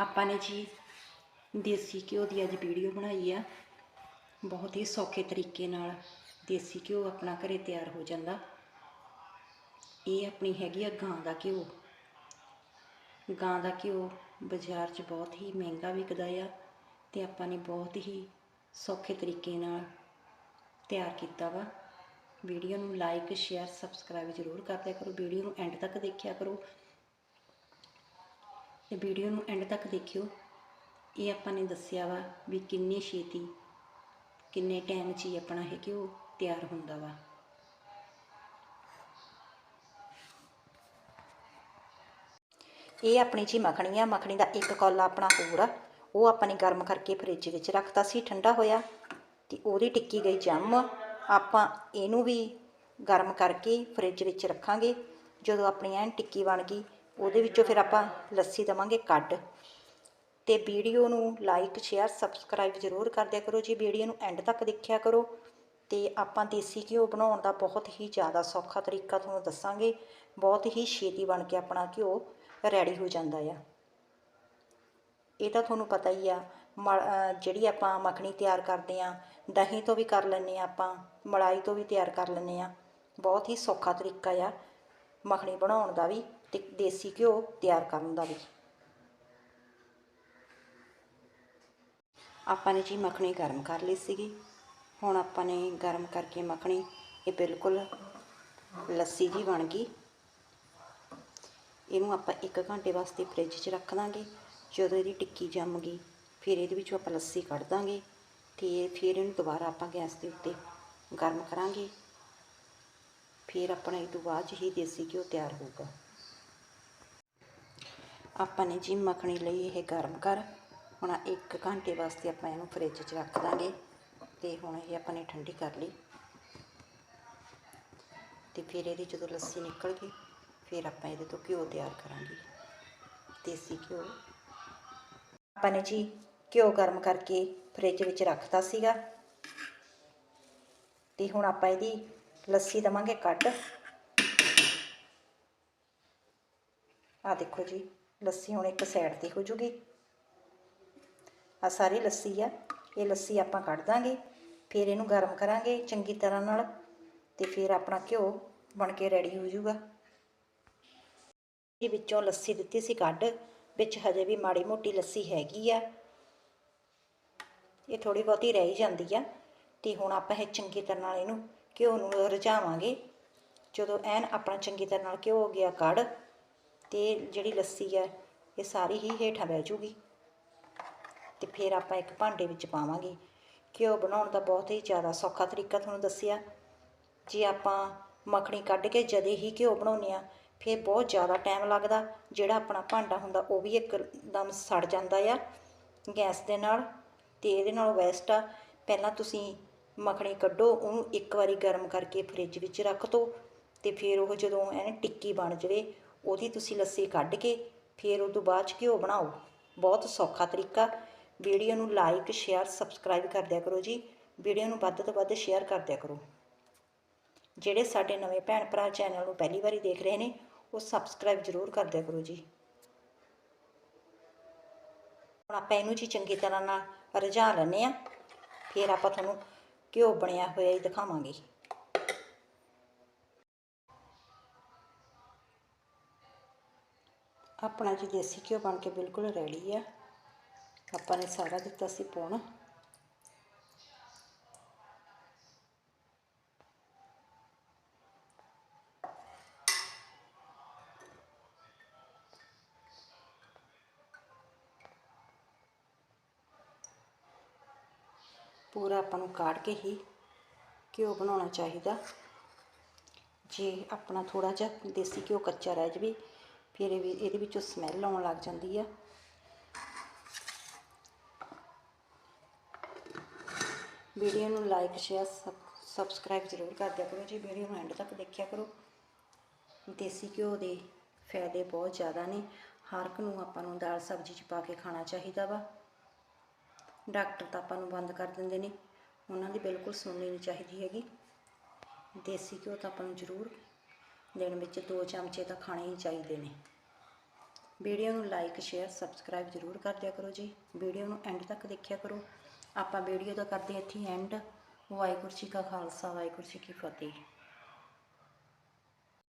ਆਪਾਂ ਨੇ ਜੀ ਦੇਸੀ ਘਿਓ ਦੀ ਅੱਜ ਵੀਡੀਓ ਬਣਾਈ ਆ। ਬਹੁਤ ਹੀ ਸੌਖੇ ਤਰੀਕੇ ਨਾਲ ਦੇਸੀ ਘਿਓ ਆਪਣਾ ਘਰੇ ਤਿਆਰ ਹੋ ਜਾਂਦਾ। ਇਹ ਆਪਣੀ ਹੈਗੀ ਆ ਗਾਂ ਦਾ ਘਿਓ। ਗਾਂ ਦਾ ਘਿਓ ਬਾਜ਼ਾਰ 'ਚ ਬਹੁਤ ਹੀ ਮਹਿੰਗਾ ਵਿਕਦਾ ਆ ਤੇ ਆਪਾਂ ਨੇ ਬਹੁਤ ਹੀ ਸੌਖੇ ਤਰੀਕੇ ਨਾਲ ਤਿਆਰ ਕੀਤਾ ਵਾ। ਵੀਡੀਓ ਨੂੰ ਲਾਈਕ, ਸ਼ੇਅਰ, ਸਬਸਕ੍ਰਾਈਬ ਜ਼ਰੂਰ ਕਰ ਕਰਦਿਆ ਕਰੋ। ਵੀਡੀਓ ਨੂੰ ਐਂਡ ਤੱਕ ਦੇਖਿਆ ਕਰੋ। ਤੇ ਵੀਡੀਓ ਨੂੰ ਐਂਡ ਤੱਕ ਦੇਖਿਓ। ਇਹ ਆਪਾਂ ਨੇ ਦੱਸਿਆ ਵਾ ਵੀ ਕਿੰਨੀ ਛੇਤੀ, ਕਿੰਨੇ ਟਾਈਮ 'ਚ ਹੀ ਆਪਣਾ ਇਹ ਘਿਓ ਤਿਆਰ ਹੁੰਦਾ ਵਾ। ਇਹ ਆਪਣੀ ਜੀ ਮੱਖਣੀ ਆ, ਮੱਖਣੀ ਦਾ ਇੱਕ ਕੌਲਾ ਆਪਣਾ ਹੋਰ ਆ। ਉਹ ਆਪਾਂ ਨੇ ਗਰਮ ਕਰਕੇ ਫ੍ਰਿਜ ਵਿੱਚ ਰੱਖਤਾ ਸੀ, ਠੰਡਾ ਹੋਇਆ। ਤੇ ਉਹਦੀ ਟਿੱਕੀ ਗਈ ਜੰਮ। ਆਪਾਂ ਇਹਨੂੰ ਵੀ ਗਰਮ ਕਰਕੇ ਫ੍ਰਿਜ ਵਿੱਚ ਰੱਖਾਂਗੇ। ਜਦੋਂ ਆਪਣੀ ਐਨ ਟਿੱਕੀ ਬਣ ਗਈ ਉਹਦੇ ਵਿੱਚੋਂ ਫਿਰ ਆਪਾਂ ਲੱਸੀ ਦਵਾਂਗੇ ਕੱਢ। ਤੇ ਵੀਡੀਓ ਨੂੰ ਲਾਈਕ ਸ਼ੇਅਰ ਸਬਸਕ੍ਰਾਈਬ ਜ਼ਰੂਰ ਕਰਦਿਆ ਕਰੋ। ਜੀ ਵੀਡੀਓ ਨੂੰ ਐਂਡ ਤੱਕ ਦੇਖਿਆ ਕਰੋ ਤੇ ਆਪਾਂ ਦੇਸੀ ਘਿਓ ਬਣਾਉਣ ਦਾ ਬਹੁਤ ਹੀ ਜ਼ਿਆਦਾ ਸੌਖਾ ਤਰੀਕਾ ਤੁਹਾਨੂੰ ਦੱਸਾਂਗੇ। ਬਹੁਤ ਹੀ ਛੇਤੀ ਬਣ ਕੇ ਆਪਣਾ ਘਿਓ ਰੈਡੀ ਹੋ ਜਾਂਦਾ ਆ। ਇਹ ਤਾਂ ਤੁਹਾਨੂੰ ਪਤਾ ਹੀ ਆ ਮ- ਜਿਹੜੀ ਆਪਾਂ ਮੱਖਣੀ ਤਿਆਰ ਕਰਦੇ ਆ ਦਹੀਂ ਤੋਂ ਵੀ ਕਰ ਲੈਂਦੇ ਆ ਆਪਾਂ, ਮਲਾਈ ਤੋਂ ਵੀ ਤਿਆਰ ਕਰ ਲੈਂਦੇ ਆ ਬਹੁਤ ਹੀ ਸੌਖਾ ਤਰੀਕਾ ਆ ਮੱਖਣੀ ਬਣਾਉਣ ਦਾ ਵੀ। ਤੇ ਦੇਸੀ ਘਿਓ ਤਿਆਰ ਕਰਨ ਦਾ ਵੀ। ਆਪਾਂ ਨੇ ਜੀ ਮੱਖਣੀ ਗਰਮ ਕਰ ਲਈ ਸੀਗੀ। ਹੁਣ ਆਪਾਂ ਨੇ ਗਰਮ ਕਰਕੇ ਮੱਖਣੀ ਇਹ ਬਿਲਕੁਲ ਲੱਸੀ ਜੀ ਬਣ ਗਈ। ਇਹਨੂੰ ਆਪਾਂ 1 ਘੰਟੇ ਵਾਸਤੇ ਫ੍ਰਿਜ 'ਚ ਰੱਖ ਦਾਂਗੇ। ਜਦੋਂ ਇਹਦੀ ਟਿੱਕੀ ਜੰਮ ਗਈ, ਫਿਰ ਇਹਦੇ ਵਿੱਚੋਂ ਆਪਾਂ ਲੱਸੀ ਕੱਢ ਦਾਂਗੇ ਤੇ ਫਿਰ ਇਹਨੂੰ ਦੁਬਾਰਾ ਆਪਾਂ ਗੈਸ ਦੇ ਉੱਤੇ ਗਰਮ ਕਰਾਂਗੇ। ਫਿਰ ਆਪਣਾ ਇਹ ਤੋਂ ਬਾਅਦ 'ਚ ਹੀ ਦੇਸੀ ਘਿਓ ਤਿਆਰ ਹੋਊਗਾ। ਆਪਾਂ ਨੇ ਜੀ ਮੱਖਣੀ ਲਈ ਇਹ ਗਰਮ ਕਰ, ਹੁਣ 1 ਘੰਟੇ ਵਾਸਤੇ ਆਪਾਂ ਇਹਨੂੰ ਫ੍ਰਿਜ 'ਚ ਰੱਖ ਦਾਂਗੇ ਤੇ ਹੁਣ ਇਹ ਆਪਾਂ ਨੇ ਠੰਡੀ ਕਰ ਲਈ। ਤੇ ਫਿਰ ਇਹਦੀ ਜਦੋਂ ਲੱਸੀ ਨਿਕਲ ਗਈ, ਫਿਰ ਆਪਾਂ ਇਹਦੇ ਤੋਂ ਘਿਓ ਤਿਆਰ ਕਰਾਂਗੇ, ਦੇਸੀ ਘਿਓ। ਆਪਾਂ ਨੇ ਜੀ ਘਿਓ ਗਰਮ ਕਰਕੇ ਫ੍ਰਿਜ ਵਿੱਚ ਰੱਖਤਾ ਸੀਗਾ। ਤੇ ਹੁਣ ਆਪਾਂ ਇਹਦੀ ਲੱਸੀ ਦਵਾਂਗੇ ਕੱਢ। ਆ ਦੇਖੋ ਜੀ ਲੱਸੀ ਹੁਣ ਇੱਕ ਸਾਈਡ ਤੇ ਹੋ ਜੂਗੀ। ਆ ਸਾਰੀ ਲੱਸੀ ਆ। ਇਹ ਲੱਸੀ ਆਪਾਂ ਕੱਢ ਦਾਂਗੇ। ਫਿਰ ਇਹਨੂੰ ਗਰਮ ਕਰਾਂਗੇ ਚੰਗੀ ਤਰ੍ਹਾਂ ਨਾਲ ਤੇ ਫਿਰ ਆਪਣਾ ਘਿਓ ਬਣ ਕੇ ਰੈਡੀ ਹੋ ਜਾਊਗਾ ਇਹ ਵਿੱਚੋਂ ਲੱਸੀ ਦਿੱਤੀ ਸੀ ਕੱਢ। ਵਿੱਚ ਹਜੇ ਵੀ ਮਾੜੀ ਮੋਟੀ ਲੱਸੀ ਹੈਗੀ ਆ। ਇਹ ਥੋੜੀ ਬਹੁਤੀ ਰਹਿ ਹੀ ਜਾਂਦੀ ਆ। ਤੇ ਹੁਣ ਆਪਾਂ ਇਹ ਚੰਗੀ ਤਰ੍ਹਾਂ ਨਾਲ ਇਹਨੂੰ ਘਿਓ ਨੂੰ ਰਝਾਵਾਂਗੇ। ਜਦੋਂ ਐਨ ਆਪਣਾ ਚੰਗੀ ਤਰ੍ਹਾਂ ਨਾਲ ਘਿਓ ਹੋ ਗਿਆ ਕੱਢ ਅਤੇ ਜਿਹੜੀ ਲੱਸੀ ਆ ਇਹ ਸਾਰੀ ਹੀ ਹੇਠਾਂ ਬਹਿ ਜੂਗੀ। ਅਤੇ ਫਿਰ ਆਪਾਂ ਇੱਕ ਭਾਂਡੇ ਵਿੱਚ ਪਾਵਾਂਗੇ। ਘਿਓ ਬਣਾਉਣ ਦਾ ਬਹੁਤ ਹੀ ਜ਼ਿਆਦਾ ਸੌਖਾ ਤਰੀਕਾ ਤੁਹਾਨੂੰ ਦੱਸਿਆ। ਜੇ ਆਪਾਂ ਮੱਖਣੀ ਕੱਢ ਕੇ ਜਦੇ ਹੀ ਘਿਓ ਬਣਾਉਂਦੇ ਆ ਫਿਰ ਬਹੁਤ ਜ਼ਿਆਦਾ ਟਾਈਮ ਲੱਗਦਾ। ਜਿਹੜਾ ਆਪਣਾ ਭਾਂਡਾ ਹੁੰਦਾ, ਉਹ ਵੀ ਇੱਕਦਮ ਸੜ ਜਾਂਦਾ ਆ ਗੈਸ ਦੇ ਨਾਲ। ਤੇ ਇਹਦੇ ਨਾਲੋਂ ਬੈਸਟ ਆ, ਪਹਿਲਾਂ ਤੁਸੀਂ ਮੱਖਣੀ ਕੱਢੋ, ਉਹਨੂੰ ਇੱਕ ਵਾਰੀ ਗਰਮ ਕਰਕੇ ਫ੍ਰਿਜ ਵਿੱਚ ਰੱਖ ਦਿਓ ਤੇ ਫਿਰ ਉਹ ਜਦੋਂ ਐਨ ਟਿੱਕੀ ਬਣ ਜਾਵੇ ਉਹਦੀ ਤੁਸੀਂ ਲੱਸੀ ਕੱਢ ਕੇ ਫਿਰ ਉਹ ਤੋਂ ਬਾਅਦ 'ਚ ਘਿਓ ਬਣਾਓ। ਬਹੁਤ ਸੌਖਾ ਤਰੀਕਾ। ਵੀਡੀਓ ਨੂੰ ਲਾਈਕ ਸ਼ੇਅਰ ਸਬਸਕ੍ਰਾਈਬ ਕਰ ਦਿਆ ਕਰੋ ਜੀ। ਵੀਡੀਓ ਨੂੰ ਵੱਧ ਤੋਂ ਵੱਧ ਸ਼ੇਅਰ ਕਰ ਦਿਆ ਕਰੋ। ਜਿਹੜੇ ਸਾਡੇ ਨਵੇਂ ਭੈਣ ਭਰਾ ਚੈਨਲ ਨੂੰ ਪਹਿਲੀ ਵਾਰੀ ਦੇਖ ਰਹੇ ਨੇ, ਉਹ ਸਬਸਕ੍ਰਾਈਬ ਜ਼ਰੂਰ ਕਰ ਦਿਆ ਕਰੋ ਜੀ। ਹੁਣ ਆਪਾਂ ਇਹਨੂੰ ਜੀ ਚੰਗੀ ਤਰ੍ਹਾਂ ਨਾਲ ਰਝਾ ਲੈਂਦੇ ਆ ਫਿਰ ਆਪਾਂ ਤੁਹਾਨੂੰ ਘਿਓ ਬਣਿਆ ਹੋਇਆ ਹੀ ਦਿਖਾਵਾਂਗੇ। ਆਪਣਾ ਜੀ ਦੇਸੀ ਘਿਓ ਬਣ ਕੇ ਬਿਲਕੁਲ ਰੈਡੀ ਆ। ਆਪਾਂ ਨੇ ਸਾਰਾ ਦਿੱਤਾ ਸੀ ਪਾਉਣ ਪੂਰਾ ਆਪਾਂ ਨੂੰ ਕਾੜ ਕੇ ਹੀ ਘਿਓ ਬਣਾਉਣਾ ਚਾਹੀਦਾ। ਜੇ ਆਪਣਾ ਥੋੜਾ ਜਿਹਾ ਦੇਸੀ ਘਿਓ ਕੱਚਾ ਰਹਿ ਜਵੇ ਫਿਰ ਇਹ ਵੀ, ਇਹਦੇ ਵਿੱਚੋਂ ਸਮੈਲ ਆਉਣ ਲੱਗ ਜਾਂਦੀ ਆ। ਵੀਡੀਓ ਨੂੰ ਲਾਈਕ ਸ਼ੇਅਰ ਸਬਸਕ੍ਰਾਈਬ ਜ਼ਰੂਰ ਕਰ ਦਿਆ ਕਰੋ ਜੀ। ਵੀਡੀਓ ਨੂੰ ਐਂਡ ਤੱਕ ਦੇਖਿਆ ਕਰੋ। ਦੇਸੀ ਘਿਓ ਦੇ ਫਾਇਦੇ ਬਹੁਤ ਜ਼ਿਆਦਾ ਨੇ। ਹਰ ਇੱਕ ਨੂੰ ਆਪਾਂ ਨੂੰ ਦਾਲ, ਸਬਜ਼ੀ 'ਚ ਪਾ ਕੇ ਖਾਣਾ ਚਾਹੀਦਾ ਵਾ। ਡਾਕਟਰ ਤਾਂ ਆਪਾਂ ਨੂੰ ਬੰਦ ਕਰ ਦਿੰਦੇ ਨੇ। ਉਹਨਾਂ ਦੀ ਬਿਲਕੁਲ ਸੁਣਨੀ ਨਹੀਂ ਚਾਹੀਦੀ ਹੈਗੀ। ਦੇਸੀ ਘਿਓ ਤਾਂ ਆਪਾਂ ਨੂੰ ਜ਼ਰੂਰ ਦਿਨ ਵਿੱਚ ਦੋ ਚਮਚੇ ਤਾਂ ਖਾਣੇ ਹੀ ਚਾਹੀਦੇ ਨੇ। ਵੀਡੀਓ ਨੂੰ ਲਾਈਕ ਸ਼ੇਅਰ ਸਬਸਕ੍ਰਾਈਬ ਜ਼ਰੂਰ ਕਰ ਦਿਆ ਕਰੋ ਜੀ। ਵੀਡੀਓ ਨੂੰ ਐਂਡ ਤੱਕ ਦੇਖਿਆ ਕਰੋ। ਆਪਾਂ ਵੀਡੀਓ ਦਾ ਕਰਦੇ ਹਾਂ ਇੱਥੇ ਐਂਡ ਵਾਹਿਗੁਰੂ ਜੀ ਕਾ ਖਾਲਸਾ, ਵਾਹਿਗੁਰੂ ਜੀ ਕੀ ਫਤਿਹ।